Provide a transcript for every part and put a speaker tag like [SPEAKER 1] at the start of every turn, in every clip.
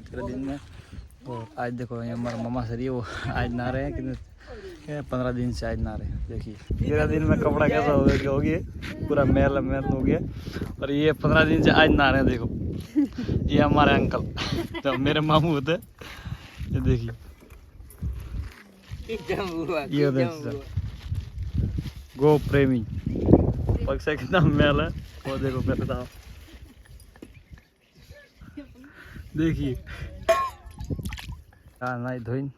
[SPEAKER 1] तेरह दिन में और आज देखो ये हमारा मामा सर ये वो आज नहा रहे हैं कितने पंद्रह दिन से आज नहा रहे हैं देखिए तेरह दिन में कपड़ा कैसा हो गया हो गया पूरा मैल मैल हो गया और ये पंद्रह दिन से आज नहा रहे हैं देखो ये हमारे अंकल तो मेरे मामू होते हैं ये देखिए ये होते हैं सर। गो प्रेमी पग से कितना मैल है वो देखो मेरे साथ દેખીએ હા નાઈ ધોઈને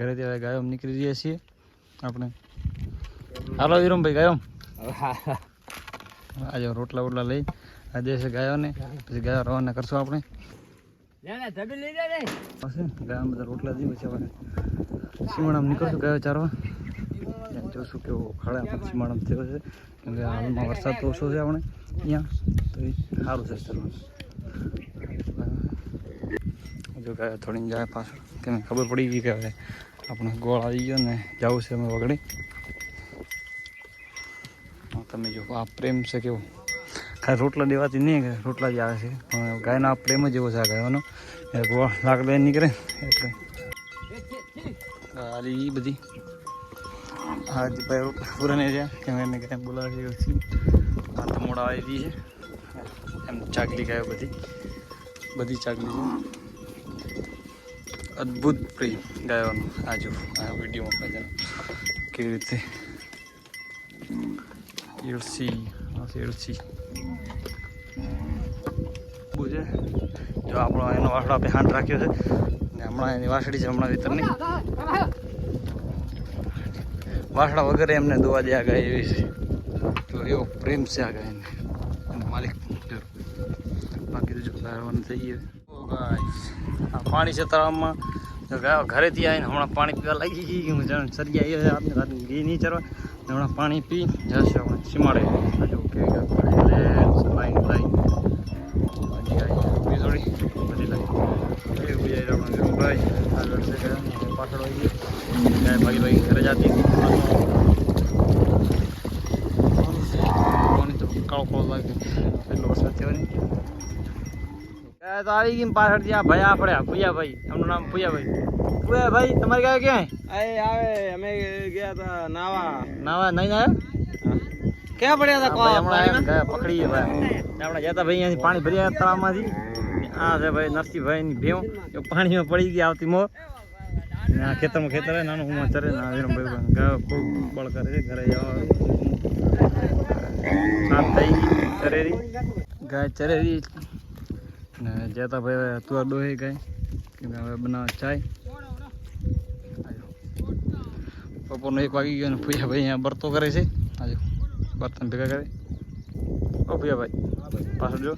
[SPEAKER 1] ઘરેથી હવે ગાયો નીકળી રહ્યા છીએ. આપણે. હાલો વિરમભાઈ ગાયો આજે રોટલા વોટલા લઈ. આજે છે ગાયોને. પછી ગાયો રવાના કરશું આપણે. ગાયા બધા રોટલા દઈએ પછી આપણે સીમણામ નીકળશું ગાયો ચારવા. જોશું કેવો ખાડા આપણે સીમણામ થયો છે. કેમ કે હાલમાં વરસાદ તો ઓછો છે આપણે. અહીંયા. તો સારું છે ચલવાનું જો કે થોડી જાય પાછળ. કે ખબર પડી ગઈ કે હવે આપણે ગોળ આવી ગયો ને જવું છે અમે વગડે તમે જો, આ પ્રેમ છે કેવો. ખાલી રોટલા દેવાથી નહીં કે રોટલા જ આવે છે. ગાયનો આ પ્રેમ જ એવો છે આ ગાયોનો. એ ગોળ લાકડા નીકળે. એટલે આલી એ બધી. હા જે ભાઈ રોટલા પૂરા નહીં રહ્યા કે એને કાંઈ બોલાવે આ તો મોડા આવી છે. એમ ચાકલી ગાયો બધી. બધી ચાકલી છે. અદ્ભુત પ્રેમ ગાયોનો આ જો, આ વિડીયોમાં બધા કેવી રીતે? એળસી આ છે. જો આપણો એનો વાસડો આપણે હાંડ રાખ્યો છે. ને હમણાં એની વાસડી છે, હમણાં વિતરની વાસડા વગેરે એમને દોવા દે આ ગાય એવી છે. તો એવો પ્રેમ છે આ ગાયને. માલિક બાકી તો જો ગાયવાનું થઈ ગયું પાણી છે તળાવમાં. ઘરેથી આવીને હમણાં પાણી પીવા લાગી ગઈ હું જાણ સરી આવી ગઈ નહીં ચરવા. હમણાં પાણી પી જશે આપણે સીમાડે. Line line. થોડી બધી લાઈન. આપણે ગયા પાછળ ગયો. ગાય ભાગી ભાગી ઘરે જતી કાળો કોલ લાગે એટલો વરસાદ થયો નહીં ગાય તો આવી ગઈ પાછળ ત્યાં ભાઈ આપણે ભૂયાભાઈ. એમનું નામ ભૂયાભાઈ. ભૂયાભાઈ તમારી ગાય ક્યાંય
[SPEAKER 2] અરે આવે અમે ગયા હતા નાવા.
[SPEAKER 1] નાવા નહીં ના
[SPEAKER 2] ક્યાં પડ્યા હતા
[SPEAKER 1] આપણે હમણાં ગયા ભાઈ. આપણે હતા ભાઈ અહીંયાથી પાણી ભરી આવ્યા તળાવમાંથી. આ છે ભાઈ નરસિંહભાઈ ની ભેવ પાણીમાં પડી ગઈ આવતી મોર. ને આ ખેતરમાં ખેતર નાનું હું ચરે ને આ વિરમભાઈ ગાયો ખૂબ બળ કરે છે ઘરે જવા સાત થઈ ગઈ ચરેરી. ગાય ચરેરી. ને જતા ભાઈ તુઆર ડોહી ગાય કેમ કે હવે બનાવ ચાય. બપોરનો એક વાગી ગયો ને ભૂયા ભાઈ અહીંયા બરતો કરે છે. આજે બર્તન ભેગા કરે. ઓ ભૂયા ભાઈ પાછળ જો.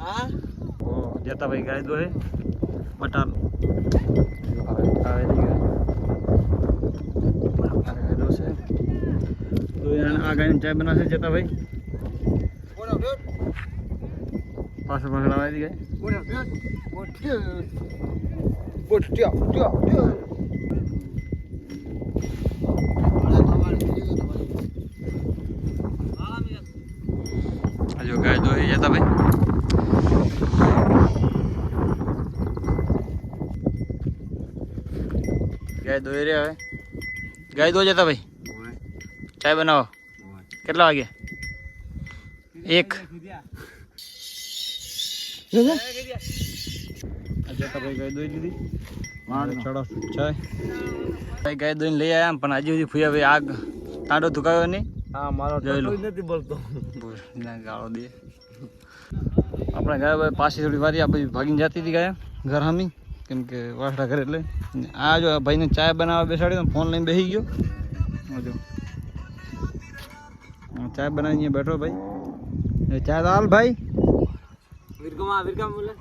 [SPEAKER 2] હા
[SPEAKER 1] ઓ જતા ભાઈ ગાય દોહે બટાલ આ ગાયની ચાય બનાવશે જતા ભાઈ પાછળ પાછળ આવે આ જો ગાય દોહે જતા ભાઈ. ગાય દોઈ રહ્યા હવે. ગાય દો જતા ભાઈ. ચાય બનાવો. કેટલા વાગે? એક. ગાય દોઈને લઈ આવ્યા પણ હજી સુધી ફૂયા ભાઈ આગ તાંડો ધુકાયો નહીં.
[SPEAKER 2] હા મારો નથી બોલતો
[SPEAKER 1] ગાળો દે. આપણે ગયા ભાઈ પાછી થોડી વારી આ બધી ભાગીને જતી હતી ગયા ઘર હમી. કેમ કે વાસડા ઘરે એટલે. આ જો ભાઈને ચાય બનાવવા બેસાડી ફોન લઈને બેસી ગયો. જો. ચાય બનાવીને બેઠો ભાઈ. ચાય તો હાલ ભાઈ.
[SPEAKER 2] ఇటుకోమా అవిరికమ్ములు